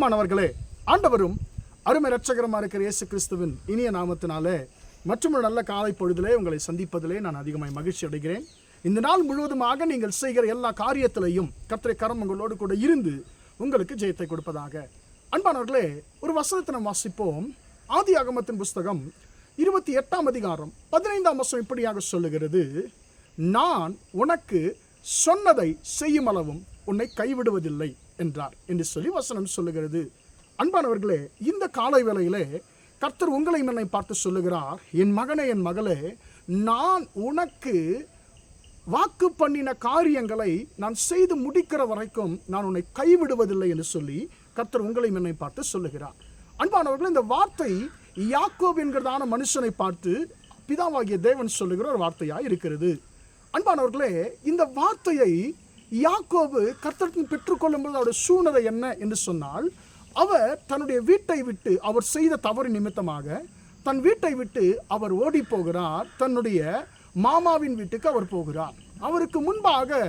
பிரியமானவர்களே ஆண்டவரும் அருமை ரட்சகரமாக இருக்கிற இயேசு கிறிஸ்துவின் இனிய நாமத்தினாலே மற்றும் ஒரு நல்ல காலை பொழுதிலே உங்களை சந்திப்பதிலே நான் அதிகமாக மகிழ்ச்சி அடைகிறேன். இந்த நாள் முழுவதுமாக நீங்கள் செய்கிற எல்லா காரியத்திலையும் கத்திரை கரம் உங்களோடு கூட இருந்து உங்களுக்கு ஜெயத்தை கொடுப்பதாக. அன்பானவர்களே ஒரு வசனத்தை நாம் வாசிப்போம். ஆதி ஆகமத்தின் புஸ்தகம் இருபத்தி எட்டாம் அதிகாரம் பதினைந்தாம் வசனம் இப்படியாக சொல்லுகிறது. நான் உனக்கு சொன்னதை செய்யும் அளவும் உன்னை கைவிடுவதில்லை. என்றார் என்று சொல்லி வசனம் சொல்லுகிறது. அன்பானவர்களே இந்த காலை வேளையிலே கர்த்தர் உங்களை என்னை பார்த்து சொல்லுகிறார் என் மகனே என் மகளே நான் உனக்கு வாக்கு பண்ணின காரியங்களை நான் செய்து முடிக்கிற வரைக்கும் நான் உன்னை கைவிடுவதில்லை என்று சொல்லி கர்த்தர் உங்களை என்னை பார்த்து சொல்லுகிறார். அன்பானவர்களே இந்த வார்த்தை யாக்கோப் என்கிறதான மனுஷனை பார்த்து பிதாவாகிய தேவன் சொல்லுகிற ஒரு வார்த்தையாக இருக்கிறது. அன்பானவர்களே இந்த வார்த்தையை யாக்கோபு கர்த்தரின் பெற்றுக்கொள்ளும்போது அவருடைய சூழ்நிலை என்ன என்று சொன்னால் அவர் தன்னுடைய வீட்டை விட்டு அவர் செய்த தவறு நிமித்தமாக தன் வீட்டை விட்டு அவர் ஓடி போகிறார். தன்னுடைய மாமாவின் வீட்டுக்கு அவர் போகிறார். அவருக்கு முன்பாக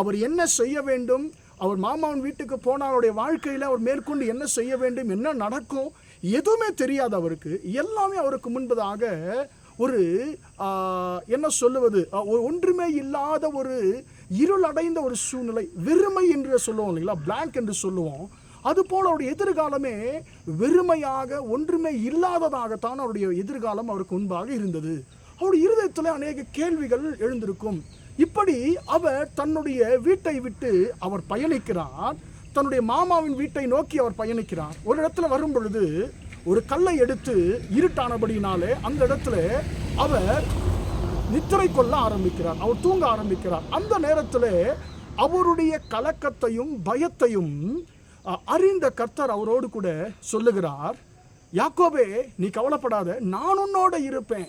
அவர் என்ன செய்ய வேண்டும்? அவர் மாமாவின் வீட்டுக்கு போனால் அவருடைய வாழ்க்கையில் அவர் மேற்கொண்டு என்ன செய்ய வேண்டும்? என்ன நடக்கும்? எதுவுமே தெரியாது அவருக்கு. எல்லாமே அவருக்கு முன்பதாக ஒரு என்ன சொல்லுவது? ஒன்றுமே இல்லாத ஒரு இருளடைந்த ஒரு சூழ்நிலை வெறுமை என்று சொல்லுவோம் இல்லைங்களா? பிளாங்க் என்று சொல்லுவோம். அதுபோல் அவருடைய எதிர்காலமே வெறுமையாக ஒன்றுமே இல்லாததாகத்தான் அவருடைய எதிர்காலம் அவருக்கு முன்பாக இருந்தது. அவருடைய இருதயத்தில் அநேக கேள்விகள் எழுந்திருக்கும். இப்படி அவர் தன்னுடைய வீட்டை விட்டு அவர் பயணிக்கிறார். தன்னுடைய மாமாவின் வீட்டை நோக்கி அவர் பயணிக்கிறார். ஒரு இடத்துல வரும் பொழுது ஒரு கல்லை எடுத்து இருட்டானபடினாலே அந்த இடத்துல அவர் நித்திரை கொள்ள ஆரம்பிக்கிறார். அவர் தூங்க ஆரம்பிக்கிறார். அந்த நேரத்தில் அவருடைய கலக்கத்தையும் பயத்தையும் அறிந்த கர்த்தர் அவரோடு கூட சொல்லுகிறார் யாக்கோபே நீ கவலைப்படாத. நான் உன்னோட இருப்பேன்.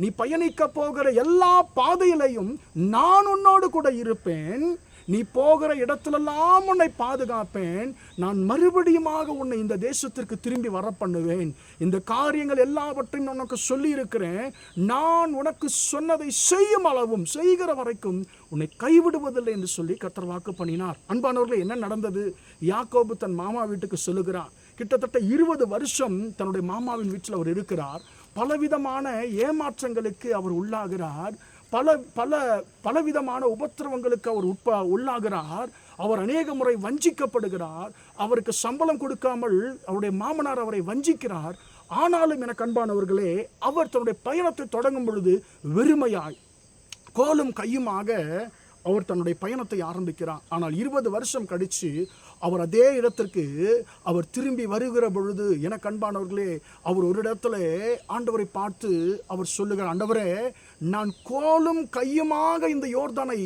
நீ பயணிக்க போகிற எல்லா பாதையிலையும் நான் உன்னோடு கூட இருப்பேன். நீ போகிற இடத்துலெல்லாம் உன்னை பாதுகாப்பேன். நான் மறுபடியுமாக உன்னை இந்த தேசத்திற்கு திரும்பி வர பண்ணுவேன் இந்த காரியங்கள் எல்லாவற்றையும் நான் உனக்கு சொல்லியிருக்கிறேன். நான் உனக்கு சொன்னதை செய்யும் அளவும் செய்கிற வரைக்கும் உன்னை கைவிடுவதில்லை என்று சொல்லி கத்தர் வாக்கு பண்ணினார். அன்பானவர்களே என்ன நடந்தது? யாக்கோபு தன் மாமா வீட்டுக்கு சொல்லுகிறார். கிட்டத்தட்ட இருபது வருஷம் தன்னுடைய மாமாவின் வீட்டில் அவர் இருக்கிறார். பலவிதமான ஏமாற்றங்களுக்கு அவர் உள்ளாகிறார். பல பல பலவிதமான உபத்திரவங்களுக்கு அவர் உட்ப உள்ளாகிறார். அவர் அநேக முறை வஞ்சிக்கப்படுகிறார். அவருக்கு சம்பளம் கொடுக்காமல் அவருடைய மாமனார் அவரை வஞ்சிக்கிறார். ஆனாலும் என கண்பானவர்களே அவர் தன்னுடைய பயணத்தை தொடங்கும் பொழுது வெறுமையாய் கோலும் கையுமாக அவர் தன்னுடைய பயணத்தை ஆரம்பிக்கிறார். ஆனால் இருபது வருஷம் கழித்து அவர் அதே இடத்திற்கு அவர் திரும்பி வருகிற பொழுது என கண்பானவர்களே அவர் ஒரு இடத்துல ஆண்டவரை பார்த்து அவர் சொல்லுகிறார் ஆண்டவரே நான் கோலும் கையுமாக இந்த யோர்தானை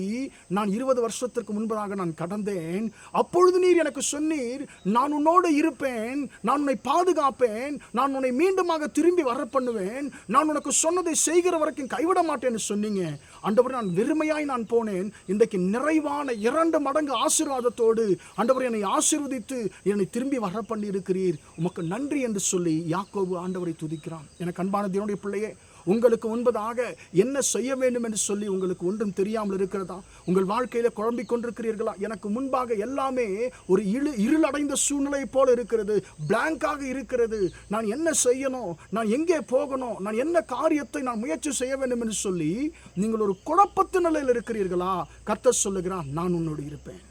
நான் இருபது வருஷத்திற்கு முன்பதாக நான் கடந்தேன். அப்பொழுது நீர் எனக்கு சொன்னீர் நான் உன்னோடு இருப்பேன் நான் உன்னை பாதுகாப்பேன் நான் உன்னை மீண்டுமாக திரும்பி வர பண்ணுவேன் நான் உனக்கு சொன்னதை செய்கிற வரைக்கும் கைவிட மாட்டேன்னு சொன்னீங்க. அண்டவர் நான் வெறுமையாய் நான் போனேன். இன்றைக்கு நிறைவான இரண்டு மடங்கு ஆசீர்வாதத்தோடு ஆண்டவர் என்னை ஆசீர்வதித்து என்னை திரும்பி வர பண்ணி இருக்கிறீர் உமக்கு நன்றி என்று சொல்லி யாக்கோபு ஆண்டவரை துதிக்கிறான். எனக்கு அன்பான தேவனுடைய பிள்ளையே உங்களுக்கு முன்பதாக என்ன செய்ய வேண்டும் என்று சொல்லி உங்களுக்கு ஒன்றும் தெரியாமல் இருக்கிறதா? உங்கள் வாழ்க்கையில் குழம்பிக் கொண்டிருக்கிறீர்களா? எனக்கு முன்பாக எல்லாமே ஒரு இழு இருளடைந்த சூழ்நிலை போல இருக்கிறது. பிளாங்காக இருக்கிறது. நான் என்ன செய்யணும்? நான் எங்கே போகணும்? நான் என்ன காரியத்தை நான் முயற்சி செய்ய வேண்டும் என்று சொல்லி நீங்கள் ஒரு குழப்பத்து நிலையில் இருக்கிறீர்களா? கத்த சொல்லுகிறான் நான் உன்னோடு இருப்பேன்.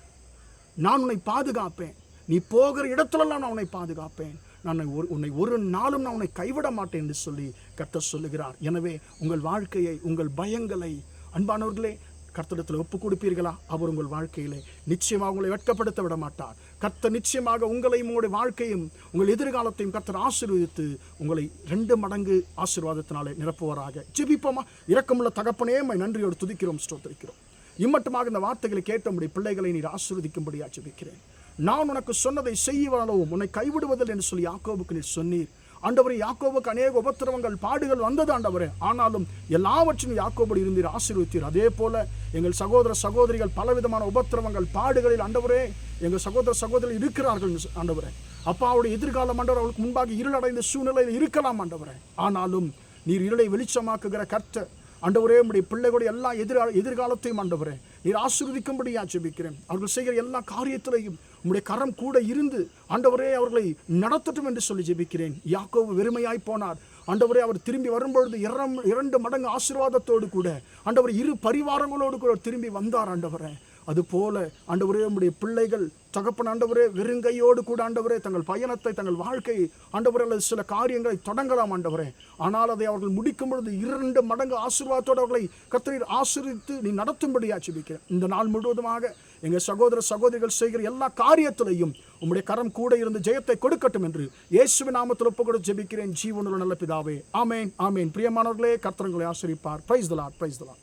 நான் உன்னை பாதுகாப்பேன். நீ போகிற இடத்துலலாம் நான் உன்னை பாதுகாப்பேன். நான் உன்னை ஒரு உன்னை ஒரு நாளும் நான் உன்னை கைவிட மாட்டேன் என்று சொல்லி கர்த்தர் சொல்லுகிறார். எனவே உங்கள் வாழ்க்கையை உங்கள் பயங்களை அன்பானவர்களே கர்த்தடத்தில் ஒப்பு கொடுப்பீர்களா அவர் உங்கள் வாழ்க்கையிலே நிச்சயமாக உங்களை வெட்கப்படுத்த விட மாட்டார். கர்த்தர் நிச்சயமாக உங்களையும் உங்களுடைய வாழ்க்கையும் உங்கள் எதிர்காலத்தையும் கர்த்தர் ஆசீர்வதித்து உங்களை ரெண்டு மடங்கு ஆசீர்வாதத்தினாலே நிரப்புவாராக. ஜெபிப்போமா? இரக்கமுள்ள தகப்பனே நன்றியோடு துதிக்கிறோம் ஸ்தோத்திரிக்கிறோம். இம்மட்டுமாக இந்த வார்த்தைகளை கேட்டபடி பிள்ளைகளை நீர் ஆசீர்வதிக்கும்படியாக ஜெபிக்கிறேன். நான் உனக்கு சொன்னதை செய்வளவும் உன்னை கைவிடுவதில்லை என்று சொல்லி யாக்கோபுக்கு நீர் சொன்னீர். ஆண்டவரே யாக்கோபுக்கு அநேக உபத்திரவங்கள் பாடுகள் வந்தது ஆண்டவரே. ஆனாலும் எல்லாவற்றையும் யாக்கோபடி இருந்தீர் ஆசீர்வித்தீர் அதே போல எங்கள் சகோதர சகோதரிகள் பலவிதமான உபத்திரவங்கள் பாடுகளில் ஆண்டவரே எங்கள் சகோதர சகோதரிகள் இருக்கிறார்கள் ஆண்டவரே. அப்பாவுடைய எதிர்காலம் ஆண்டவர் அவளுக்கு முன்பாக இருளடைந்த சூழ்நிலையில் இருக்கலாம் ஆண்டவரே. ஆனாலும் நீர் இருளை வெளிச்சமாக்குகிற கர்த்தர் ஆண்டவரே உடைய பிள்ளைகளுடைய எல்லா எதிர்கால எதிர்காலத்தையும் ஆண்டவரே நீர் ஆசீர்வதிக்கும்படி ஜெபிக்கிறேன். அவர்கள் செய்கிற எல்லா காரியத்திலையும் உங்களுடைய கரம் கூட இருந்து ஆண்டவரே அவர்களை நடத்தட்டும் என்று சொல்லி ஜெபிக்கிறேன். யாக்கோவு வெறுமையாய் போனார். ஆண்டவரே அவர் திரும்பி வரும்பொழுது இரம் இரண்டு மடங்கு ஆசீர்வாதத்தோடு கூட ஆண்டவர் இரு பரிவாரங்களோடு கூட திரும்பி வந்தார் ஆண்டவரே. அதுபோல ஆண்டவரே நம்முடைய பிள்ளைகள் தகப்பன் ஆண்டவரே வெறுங்கையோடு கூட ஆண்டவரே தங்கள் பயணத்தை தங்கள் வாழ்க்கையை ஆண்டவரே அல்லது சில காரியங்களை தொடங்கலாம் ஆண்டவரே. ஆனால் அதை அவர்கள் முடிக்கும் பொழுது இரண்டு மடங்கு ஆசீர்வாதத்தோடு அவர்களை கத்திரீர் ஆசிரித்து நீ நடத்தும்படியா ஜெபிக்கிறேன். இந்த நாள் முழுவதுமாக எங்கள் சகோதர சகோதரிகள் செய்கிற எல்லா காரியத்திலையும் உம்முடைய கரம் கூட இருந்து ஜெயத்தை கொடுக்கட்டும் என்று இயேசுவின் நாமத்தில் ஒப்பு கூட ஜெபிக்கிறேன். ஜீவனுள்ள நல்ல பிதாவே. ஆமேன் ஆமேன். பிரியமானவர்களே கர்த்தரங்களை ஆசிரிப்பார். Price தலாட் price தலாட்